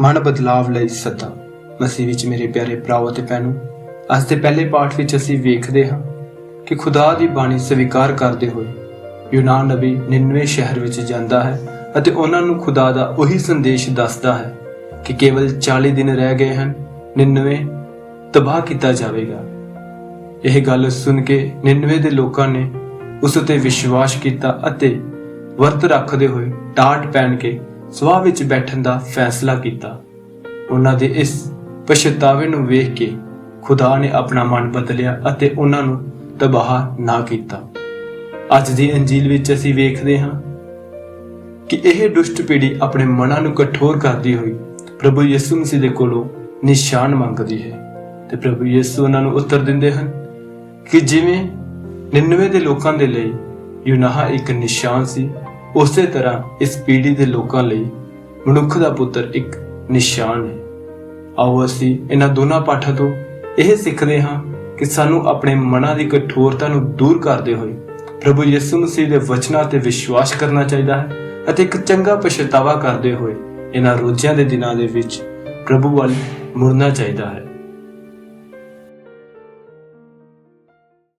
ਮਨ ਬਦਲਾਵ ਲਈ ਸੱਦਾ। ਮਸੀਹ ਵਿੱਚ ਮੇਰੇ ਪਿਆਰੇ ਭਰਾਓ ਅਤੇ ਭੈਣੋ, ਅੱਜ ਦੇ ਪਹਿਲੇ ਪਾਠ ਵਿੱਚ ਅਸੀਂ ਵੇਖਦੇ ਹਾਂ ਕਿ ਖੁਦਾ ਦੀ ਬਾਣੀ ਸਵੀਕਾਰ ਕਰਦੇ ਹੋਏ ਯੂਨਾਨ ਨਬੀ ਨਿਨਵੇ ਸ਼ਹਿਰ ਵਿੱਚ ਜਾਂਦਾ ਹੈ ਅਤੇ ਉਹਨਾਂ ਨੂੰ ਖੁਦਾ ਦਾ ਉਹੀ ਸੰਦੇਸ਼ ਦੱਸਦਾ ਹੈ ਕਿ ਕੇਵਲ 40 ਦਿਨ ਰਹਿ ਗਏ ਹਨ, ਨਿਨਵੇ ਤਬਾਹ ਕੀਤਾ ਜਾਵੇਗਾ। ਇਹ ਗੱਲ ਸੁਣ ਕੇ ਨਿਨਵੇ ਦੇ ਲੋਕਾਂ ਨੇ ਉਸ ਉਤੇ ਵਿਸ਼ਵਾਸ ਕੀਤਾ ਅਤੇ ਵਰਤ ਰੱਖਦੇ ਹੋਏ ਟਾਟ ਪਹਿਨ ਕੇ ਸਵਾਹ ਵਿੱਚ ਬੈਠਣ ਦਾ ਫੈਸਲਾ ਕੀਤਾ। ਉਹਨਾਂ ਦੇ ਇਸ ਪਛਤਾਵੇ ਨੂੰ ਵੇਖ ਕੇ ਖੁਦਾ ਨੇ ਆਪਣਾ ਮਨ ਬਦਲਿਆ ਅਤੇ ਉਹਨਾਂ ਨੂੰ ਤਬਾਹ ਨਾ ਕੀਤਾ। ਅੱਜ ਦੀ ਅੰਜੀਲ ਵਿੱਚ ਅਸੀਂ ਵੇਖਦੇ ਹਾਂ ਕਿ ਇਹ ਦੁਸ਼ਟ ਪੀੜ੍ਹੀ ਆਪਣੇ ਮਨਾਂ ਨੂੰ ਕਠੋਰ ਕਰਦੀ ਹੋਈ ਪ੍ਰਭੂ ਯਿਸੂ ਮਸੀਹ ਦੇ ਕੋਲੋਂ ਨਿਸ਼ਾਨ ਮੰਗਦੀ ਹੈ ਤੇ ਪ੍ਰਭੂ ਯਿਸੂ ਉਹਨਾਂ ਨੂੰ ਉੱਤਰ ਦਿੰਦੇ ਹਨ ਕਿ ਜਿਵੇਂ 99 ਦੇ ਲੋਕਾਂ ਦੇ ਲਈ ਯੂਨਾਹ ਇੱਕ ਨਿਸ਼ਾਨ ਸੀ ਉਸੇ ਤਰ੍ਹਾਂ ਇਸ ਪੀੜ੍ਹੀ ਦੇ ਲੋਕਾਂ ਲਈ ਮਨੁੱਖ ਦਾ ਪੁੱਤਰ ਇੱਕ ਨਿਸ਼ਾਨ ਹੈ। ਆਓ ਅਸੀਂ ਇਹਨਾਂ ਦੋਨਾਂ ਪਾਠਾਂ ਤੋਂ ਇਹ ਸਿੱਖਦੇ ਹਾਂ ਕਿ ਸਾਨੂੰ ਆਪਣੇ ਮਨਾਂ ਦੀ ਕਠੋਰਤਾ ਨੂੰ ਦੂਰ ਕਰਦੇ ਹੋਏ ਪ੍ਰਭੂ ਯਿਸੂ ਮਸੀਹ ਦੇ ਵਚਨਾਂ ਤੇ ਵਿਸ਼ਵਾਸ ਕਰਨਾ ਚਾਹੀਦਾ ਹੈ ਅਤੇ ਇੱਕ ਚੰਗਾ ਪਛਤਾਵਾ ਕਰਦੇ ਹੋਏ ਇਹਨਾਂ ਰੋਜ਼ਿਆਂ ਦੇ ਦਿਨਾਂ ਦੇ ਵਿੱਚ ਪ੍ਰਭੂ ਵੱਲ ਮੁੜਨਾ ਚਾਹੀਦਾ ਹੈ।